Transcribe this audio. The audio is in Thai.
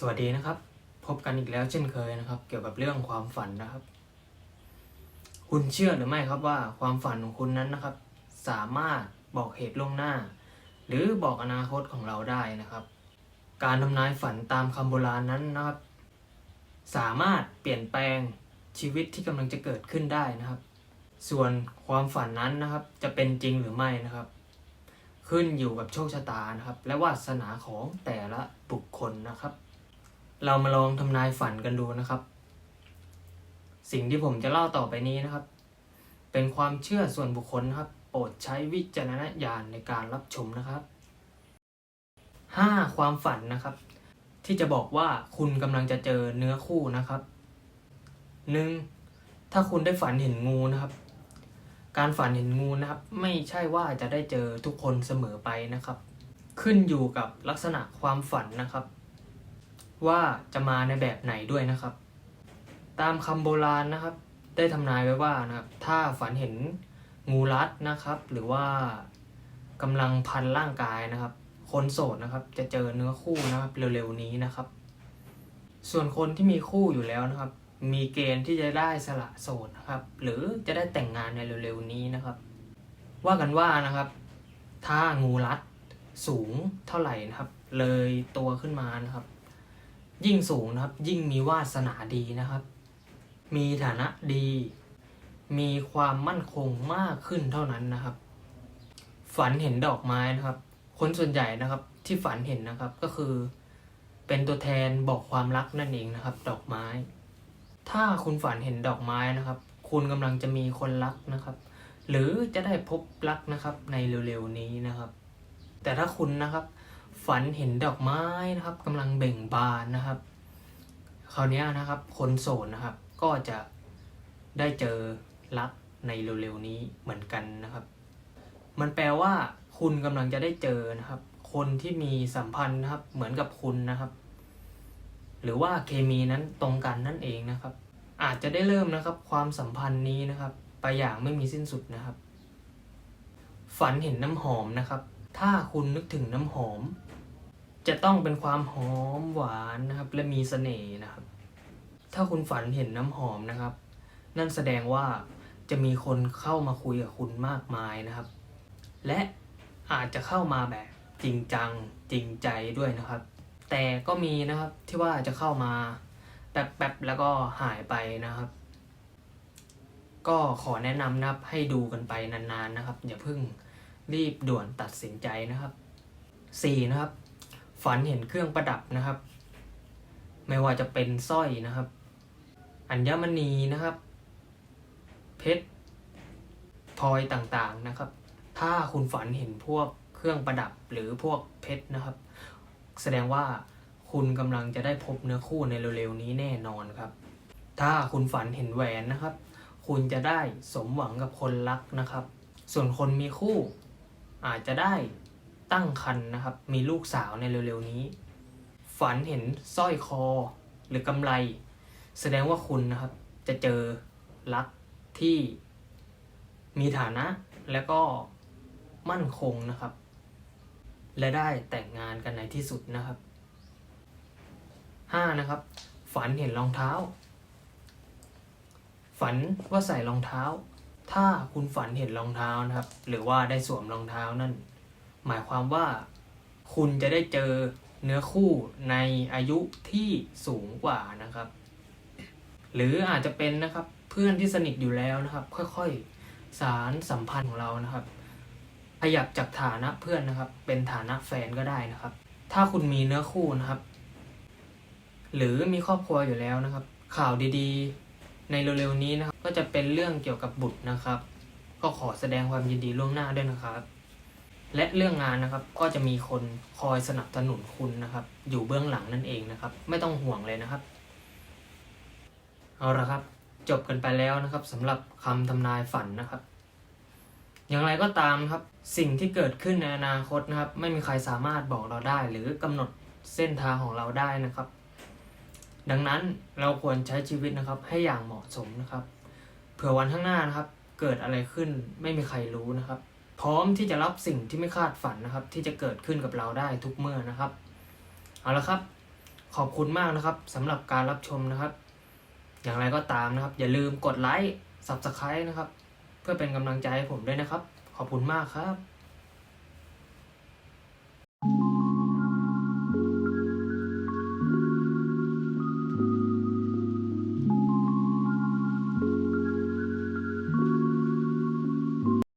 สวัสดีนะครับ พบกันอีกแล้วเช่นเคยนะครับ เกี่ยวกับเรื่องความฝันนะครับ คุณเชื่อหรือไม่ครับว่าความฝันของคุณนั้นนะครับ สามารถบอกเหตุล่วงหน้า หรือบอกอนาคตของเราได้นะครับ การทำนายฝันตามคำโบราณนั้นนะครับ สามารถเปลี่ยนแปลงชีวิตที่กำลังจะเกิดขึ้นได้นะครับ ส่วนความฝันนั้นนะครับ จะเป็นจริงหรือไม่นะครับ ขึ้นอยู่กับโชคชะตานะครับ และวาสนาของแต่ละบุคคลนะครับ เรามาลองทำนายฝันกันดูนะครับ สิ่งที่ผมจะเล่าต่อไปนี้นะครับ เป็นความเชื่อส่วนบุคคลครับ โปรดใช้วิจารณญาณในการรับชมนะครับ 5. ความฝันนะครับ ที่จะบอกว่าคุณกำลังจะเจอเนื้อคู่นะครับ 1. ถ้าคุณได้ฝันเห็นงูนะครับ การฝันเห็นงูนะครับ ไม่ใช่ว่าจะได้เจอทุกคนเสมอไปนะครับ ขึ้นอยู่กับลักษณะความฝันนะครับ ว่าจะมาในแบบไหนด้วยนะครับ ตามคำโบราณนะครับ ได้ทำนายไว้ว่านะครับถ้าฝันเห็นงูรัดนะครับ หรือว่ากำลังพันร่างกายนะครับ คนโสดนะครับ จะเจอเนื้อคู่นะครับเร็วๆนี้นะครับ ส่วนคนที่มีคู่อยู่แล้วนะครับ มีเกณฑ์ที่จะได้สละโสดนะครับ หรือจะได้แต่งงานในเร็วๆนี้นะครับ ว่ากันว่านะครับ ถ้างูรัดสูงเท่าไหร่นะครับ เลยตัวขึ้นมานะครับ ยิ่งสูงนะครับ ยิ่งมีวาสนาดีนะครับ มีฐานะดี มีความมั่นคงมากขึ้นเท่านั้นนะครับ ฝันเห็นดอกไม้นะครับ คนส่วนใหญ่นะครับ ที่ฝันเห็นนะครับก็คือ เป็นตัวแทนบอกความรักนั่นเองนะครับ ดอกไม้ ถ้าคุณฝันเห็นดอกไม้นะครับ คุณกำลังจะมีคนรักนะครับ หรือจะได้พบรักนะครับในเร็วๆนี้นะครับ แต่ถ้าคุณนะครับ ฝันเห็นดอกไม้นะครับกำลังเบ่งบานนะครับ คราวนี้นะครับ คนโสดนะครับ ก็จะได้เจอรักในเร็วๆนี้เหมือนกันนะครับ มันแปลว่า คุณกำลังจะได้เจอนะครับ คนที่มีสัมพันธ์นะครับ เหมือนกับคุณนะครับ หรือว่าเคมีนั้นตรงกันนั่นเองนะครับ อาจจะได้เริ่มนะครับ ความสัมพันธ์นี้นะครับ ไปอย่างไม่มีสิ้นสุดนะครับ ฝันเห็นน้ำหอมนะครับ ถ้าคุณนึกถึงน้ำหอม จะต้องเป็นความหอมหวานนะครับ และมีเสน่ห์นะครับ ถ้าคุณฝันเห็นน้ำหอมนะครับ นั่นแสดงว่าจะมีคนเข้ามาคุยกับคุณมากมายนะครับ และอาจจะเข้ามาแบบจริงจังจริงใจด้วยนะครับ แต่ก็มีนะครับที่ว่าจะเข้ามาแป๊บๆแล้วก็หายไปนะครับ ก็ขอแนะนำนะครับให้ดูกันไปนานๆนะครับ อย่าเพิ่งรีบด่วนตัดสินใจนะครับ 4. นะครับ ฝันเห็นเครื่องประดับนะครับ ไม่ว่าจะเป็นสร้อยนะครับ อัญมณีนะครับ เพชรพลอยต่างๆนะครับ ถ้าคุณฝันเห็นพวกเครื่องประดับหรือพวกเพชรนะครับ แสดงว่าคุณกำลังจะได้พบเนื้อคู่ในเร็วๆนี้แน่นอนครับ ถ้าคุณฝันเห็นแหวนนะครับ คุณจะได้สมหวังกับคนรักนะครับ ส่วนคนมีคู่อาจจะได้ ตั้งครรภ์นะครับ มีลูกสาวในเร็วๆนี้ ฝันเห็นสร้อยคอหรือกำไร แสดงว่าคุณนะครับ จะเจอรักที่มีฐานะแล้วก็มั่นคงนะครับ และได้แต่งงานกันในที่สุดนะครับห้านะครับ ฝันเห็นรองเท้า ฝันว่าใส่รองเท้า ถ้าคุณฝันเห็นรองเท้านะครับ หรือว่าได้สวมรองเท้านั่น หมายความว่า คุณจะได้เจอเนื้อคู่ในอายุที่สูงกว่านะครับ หรืออาจจะเป็นนะครับเพื่อนที่สนิทอยู่แล้วนะครับ ค่อยๆสารสัมพันธ์ของเรานะครับ ขยับจากฐานะเพื่อนนะครับ เป็นฐานะแฟนก็ได้นะครับ ถ้าคุณมีเนื้อคู่นะครับ หรือมีครอบครัวอยู่แล้วนะครับ ข่าวดีๆ ในเร็วๆนี้นะครับ ก็จะเป็นเรื่องเกี่ยวกับบุตรนะครับ ก็ขอแสดงความยินดีล่วงหน้าด้วยนะครับ และเรื่องงานนะครับก็จะมีคนคอยสนับสนุนคุณนะครับ อยู่เบื้องหลังนั่นเองนะครับ ไม่ต้องห่วงเลยนะครับ เอาละครับ จบกันไปแล้วนะครับสำหรับคำทำนายฝันนะครับ อย่างไรก็ตามครับ สิ่งที่เกิดขึ้นในอนาคตนะครับ ไม่มีใครสามารถบอกเราได้ หรือกำหนดเส้นทางของเราได้นะครับ ดังนั้นเราควรใช้ชีวิตนะครับ ให้อย่างเหมาะสมนะครับ เผื่อวันข้างหน้านะครับ เกิดอะไรขึ้นไม่มีใครรู้นะครับ พร้อมที่จะรับสิ่งที่ไม่คาดฝันนะครับ ที่จะเกิดขึ้นกับเราได้ทุกเมื่อนะครับ เอาละครับ ขอบคุณมากนะครับสำหรับการรับชมนะครับ อย่างไรก็ตามนะครับ อย่าลืมกดไลค์ Subscribe นะครับ เพื่อเป็นกำลังใจให้ผมด้วยนะครับ ขอบคุณมากครับ